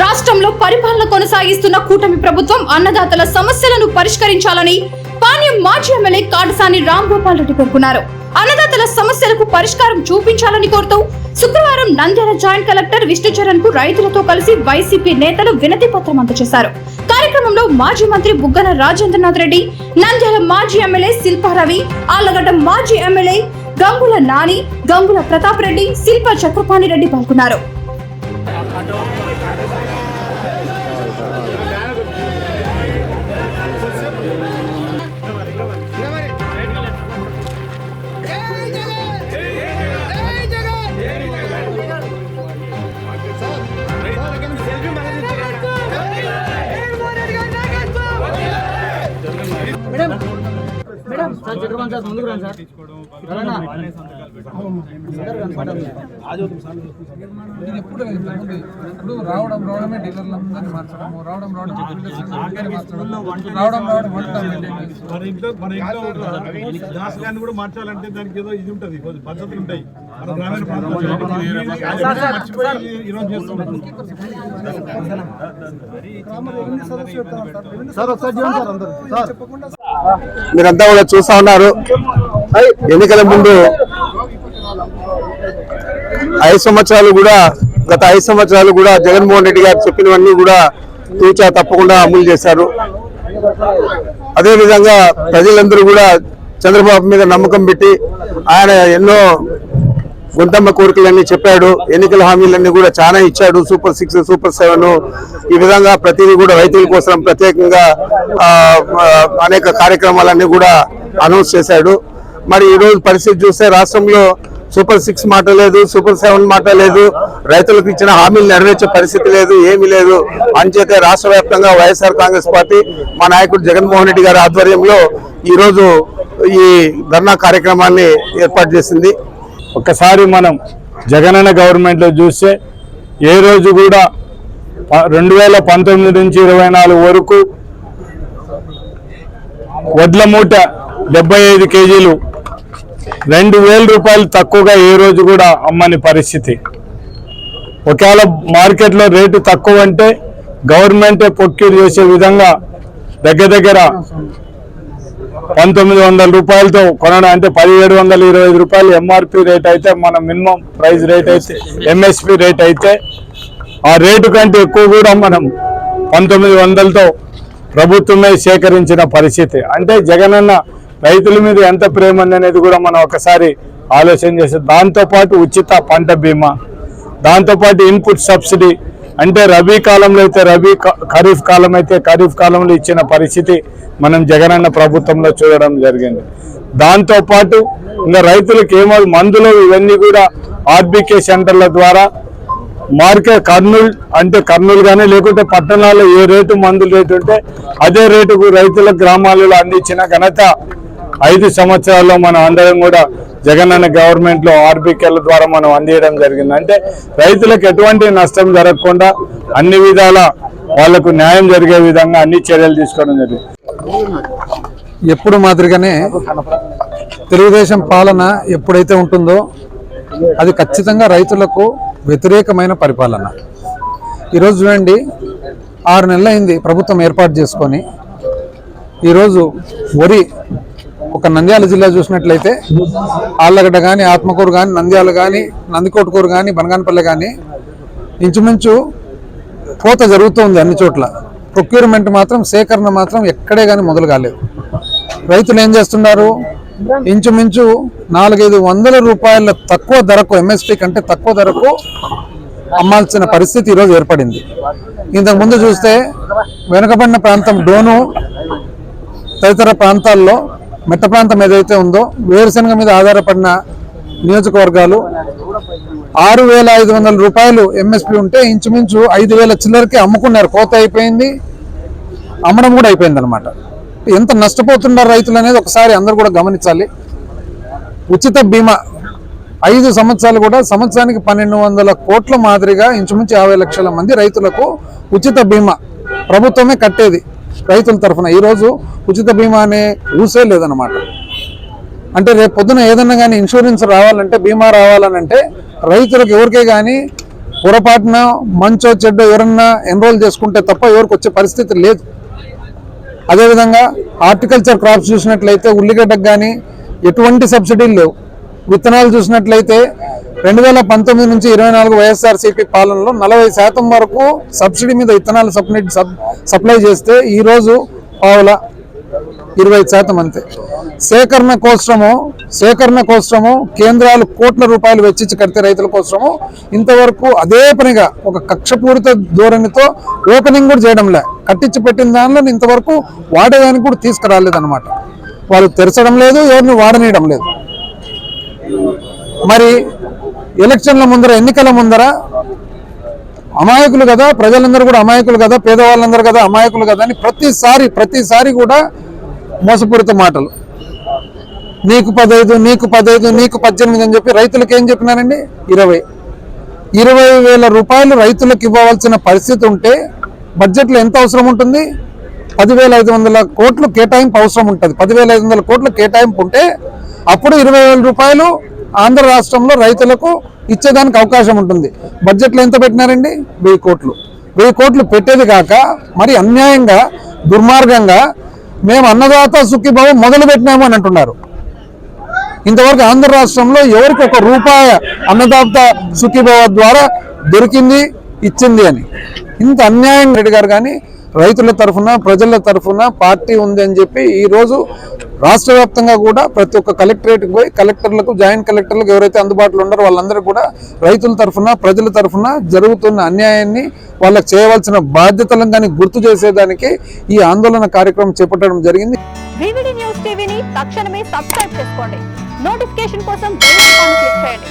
రాష్ట్రంలో పరిపాలన కొనసాగిస్తున్న కూటమి ప్రభుత్వం అన్నదాతల సమస్యలను పరిష్కరించాలని పాణ్యం మాజీ ఎమ్మెల్యే కాటసాని రామ్ గోపాల్ రెడ్డి పేర్కొన్నారు అన్నదాతల సమస్యలకు పరిష్కారం చూపించాలని కోరుతూ శుక్రవారం నంద్యాల జాయింట్ కలెక్టర్ విష్ణుచరణ్కు రైతులతో కలిసి వైసీపీ నేతలు వినతి పత్రం అందజేశారు. కార్యక్రమంలో మాజీ మంత్రి బుగ్గన రాజేంద్రనాథ్ రెడ్డి నంద్యాల మాజీ ఎమ్మెల్యే శిల్పారవి ఆళ్ళగడ్డ మాజీ ఎమ్మెల్యే గంగుల నాని గంగుల ప్రతాప్ రెడ్డి శిల్ప చక్రపాణి రెడ్డి పాల్గొన్నారు. సార్ సార్ ముందుకు రండి సార్. ఎప్పుడు ఇప్పుడు రావడం రావడమే డీలర్లందరినీ మార్చడము రావడం రావడం మార్చడం రావడం రావడం వంటలు మన ఇంట్లో మన ఇంట్లో దాస్ గారిని కూడా మార్చాలంటే దానికి ఏదో ఇది ఉంటుంది. పద్ధతులు ఉంటాయి. మన గ్రామీణ ప్రాంతాల్లో అది మర్చిపోయి ఈరోజు చేస్తున్నాం మీరంతా కూడా చూస్తా ఉన్నారు. ఎన్నికల ముందు ఐదు సంవత్సరాలు కూడా గత ఐదు సంవత్సరాలు కూడా జగన్మోహన్ రెడ్డి గారు చెప్పినవన్నీ కూడా తూచా తప్పకుండా అమలు చేశారు. అదేవిధంగా ప్రజలందరూ కూడా చంద్రబాబు మీద నమ్మకం పెట్టి ఆయన ఎన్నో గుంటమ్మ కోరికలన్నీ చెప్పాడు. ఎన్నికల హామీలన్నీ కూడా చాలా ఇచ్చాడు. Super six super seven. ఈ విధంగా ప్రతిదీ కూడా రైతుల కోసం ప్రత్యేకంగా అనేక కార్యక్రమాలన్నీ కూడా అనౌన్స్ చేశాడు. మరి ఈ రోజు పరిస్థితి చూస్తే రాష్ట్రంలో సూపర్ సిక్స్ మాట లేదు సూపర్ సెవెన్ మాట లేదు. రైతులకు ఇచ్చిన హామీలు నెరవేర్చే పరిస్థితి లేదు ఏమీ లేదు. అంచేతే రాష్ట్ర వ్యాప్తంగా వైఎస్ఆర్ కాంగ్రెస్ పార్టీ మా నాయకుడు జగన్మోహన్ రెడ్డి గారి ఆధ్వర్యంలో ఈరోజు ఈ ధర్నా కార్యక్రమాన్ని ఏర్పాటు చేసింది. ఒక్కసారి మనం జగనన్న గవర్నమెంట్లో చూస్తే ఏ రోజు కూడా రెండు వేల పంతొమ్మిది నుంచి ఇరవై నాలుగు వరకు వడ్ల మూట డెబ్బై ఐదు కేజీలు రెండు వేల రూపాయలు తక్కువగా ఏ రోజు కూడా అమ్మని పరిస్థితి. ఒకవేళ మార్కెట్లో రేటు తక్కువ అంటే గవర్నమెంటే ప్రొక్యూర్ చేసే విధంగా దగ్గర దగ్గర పంతొమ్మిది వందల రూపాయలతో కొనడం అంటే పదిహేడు వందల ఇరవై ఐదు రూపాయలు ఎంఆర్పి రేట్ అయితే మన మినిమం ప్రైస్ రేట్ అయితే ఎంఎస్పి రేట్ అయితే ఆ రేటు కంటే ఎక్కువ కూడా మనం పంతొమ్మిది వందలతో ప్రభుత్వమే సేకరించిన పరిస్థితి. అంటే జగనన్న రైతుల మీద ఎంత ప్రేమ ఉంది అనేది కూడా మనం ఒకసారి ఆలోచన చేస్తే దాంతోపాటు ఉచిత పంట బీమా దాంతోపాటు ఇన్పుట్ సబ్సిడీ అంటే రబీ కాలంలో అయితే రబీ ఖరీఫ్ కాలం అయితే ఖరీఫ్ కాలంలో ఇచ్చిన పరిస్థితి మనం జగనన్న ప్రభుత్వంలో చూడడం జరిగింది. దాంతోపాటు ఇంకా రైతులకు ఏమో మందులు ఇవన్నీ కూడా ఆర్బీకే సెంటర్ల ద్వారా మార్కెట్ కర్నూలు అంటే కర్నూలు కానీ లేకుంటే పట్టణాల్లో ఏ రేటు మందుల రేటు ఉంటే అదే రేటుకు రైతుల గ్రామాలలో అందించిన ఘనత ఐదు సంవత్సరాల్లో మన అందరం కూడా జగనన్న గవర్నమెంట్లో ఆర్బీకేల ద్వారా మనం అందియడం జరిగింది. అంటే రైతులకు ఎటువంటి నష్టం జరగకుండా అన్ని విధాల వాళ్ళకు న్యాయం జరిగే విధంగా అన్ని చర్యలు తీసుకోవడం జరిగింది. ఎప్పుడు మాదిరిగానే తెలుగుదేశం పాలన ఎప్పుడైతే ఉంటుందో అది ఖచ్చితంగా రైతులకు వ్యతిరేకమైన పరిపాలన. ఈరోజు చూడండి ఆరు నెలలైంది ప్రభుత్వం ఏర్పాటు చేసుకొని. ఈరోజు వరి ఒక నంద్యాల జిల్లా చూసినట్లయితే ఆళ్ళగడ్డ కానీ ఆత్మకూరు కానీ నంద్యాల కానీ నందికోటకూరు కానీ బనగానపల్లె కానీ ఇంచుమించు కోత జరుగుతుంది అన్ని చోట్ల. ప్రొక్యూర్మెంట్ మాత్రం సేకరణ మాత్రం ఎక్కడే కానీ మొదలు కాలేదు. రైతులు ఏం చేస్తున్నారు? ఇంచుమించు నాలుగైదు వందల రూపాయల తక్కువ ధరకు ఎంఎస్పి కంటే తక్కువ ధరకు అమ్మాల్సిన పరిస్థితి ఈరోజు ఏర్పడింది. ఇంతకుముందు చూస్తే వెనుకబడిన ప్రాంతం డోను తదితర ప్రాంతాల్లో మెట్ట ప్రాంతం ఏదైతే ఉందో వేరుశనగ మీద ఆధారపడిన నియోజకవర్గాలు ఆరు వేల ఐదు వందల రూపాయలు ఎంఎస్పి ఉంటే ఇంచుమించు ఐదు వేల చిల్లరకి అమ్ముకున్నారు. కోత అయిపోయింది. అమ్మడం కూడా అయిపోయింది అనమాట ఎంత నష్టపోతున్నారు రైతులు అనేది ఒకసారి అందరు కూడా గమనించాలి. ఉచిత బీమా ఐదు సంవత్సరాలు కూడా సంవత్సరానికి పన్నెండు వందల కోట్ల మాదిరిగా ఇంచుమించు యాభై లక్షల మంది రైతులకు ఉచిత బీమా ప్రభుత్వమే కట్టేది రైతుల తరఫున. ఈరోజు ఉచిత బీమా అనే ఊసే లేదనమాట అంటే రేపు పొద్దున ఏదన్నా కానీ ఇన్సూరెన్స్ రావాలంటే బీమా రావాలనంటే రైతులకు ఎవరికే కానీ పొరపాటున మంచో చెడ్డో ఎవరన్నా ఎన్రోల్ చేసుకుంటే తప్ప ఎవరికి వచ్చే పరిస్థితి లేదు. అదేవిధంగా హార్టికల్చర్ క్రాప్స్ చూసినట్లయితే ఉల్లిగడ్డకు కానీ ఎటువంటి సబ్సిడీలు లేవు. విత్తనాలు చూసినట్లయితే రెండు వేల పంతొమ్మిది నుంచి ఇరవై నాలుగు వైఎస్ఆర్సీపీ పాలనలో నలభై శాతం వరకు సబ్సిడీ మీద విత్తనాలు సప్లై సప్లై చేస్తే ఈరోజు పావుల ఇరవై శాతం అంతే. సేకరణ కోసము సేకరణ కోసము కేంద్రాలు కోట్ల రూపాయలు వెచ్చించి కడితే రైతుల కోసము ఇంతవరకు అదే పనిగా ఒక కక్షపూరిత ధోరణితో ఓపెనింగ్ కూడా చేయడంలే. కట్టించి పెట్టిన దానిలో ఇంతవరకు వాడేదానికి కూడా తీసుకురాలేదన్నమాట. వాళ్ళు తెరచడం లేదు ఎవరిని వాడనీయడం లేదు. మరి ఎలక్షన్ల ముందర ఎన్నికల ముందర అమాయకులు కదా ప్రజలందరూ కూడా అమాయకులు కదా పేదవాళ్ళందరూ కదా అమాయకులు కదా అని ప్రతిసారి ప్రతిసారి కూడా మోసపూరిత మాటలు. నీకు పదహైదు నీకు పదహైదు నీకు పద్దెనిమిది అని చెప్పి రైతులకు ఏం చెప్పినారండి? ఇరవై. ఇరవై వేల రూపాయలు రైతులకు ఇవ్వవలసిన పరిస్థితి ఉంటే బడ్జెట్లో ఎంత అవసరం ఉంటుంది? పదివేల ఐదు వందల కోట్లు కేటాయింపు అవసరం ఉంటుంది. పదివేల ఐదు వందల కోట్లు కేటాయింపు ఉంటే అప్పుడు ఇరవై వేల రూపాయలు ఆంధ్ర రాష్ట్రంలో రైతులకు ఇచ్చేదానికి అవకాశం ఉంటుంది. బడ్జెట్లో ఎంత పెట్టినారండి? వెయ్యి కోట్లు. వెయ్యి కోట్లు పెట్టేది కాక మరి అన్యాయంగా దుర్మార్గంగా మేము అన్నదాత సుఖీభావం మొదలు పెట్టినాము అని అంటున్నారు. ఇంతవరకు ఆంధ్ర రాష్ట్రంలో ఎవరికి ఒక రూపాయ అన్నదాత సుఖీభావ ద్వారా దొరికింది ఇచ్చింది అని. ఇంత అన్యాయం రెడ్డి గారు కానీ రైతుల తరఫున ప్రజల తరఫున పార్టీ ఉంది అని చెప్పి ఈరోజు రాష్ట్ర వ్యాప్తంగా కూడా ప్రతి ఒక్క కలెక్టరేట్కి పోయి కలెక్టర్లకు జాయింట్ కలెక్టర్లకు ఎవరైతే అందుబాటులో ఉన్నారో వాళ్ళందరూ కూడా రైతుల తరఫున ప్రజల తరఫున జరుగుతున్న అన్యాయాన్ని వాళ్ళకి చేయవలసిన బాధ్యతలను కానీ గుర్తు చేసేదానికి ఈ ఆందోళన కార్యక్రమం చేపట్టడం జరిగింది. తక్షణమే సబ్స్క్రైబ్ చేసుకోండి. నోటిఫికేషన్ కోసం క్లిక్ చేయండి.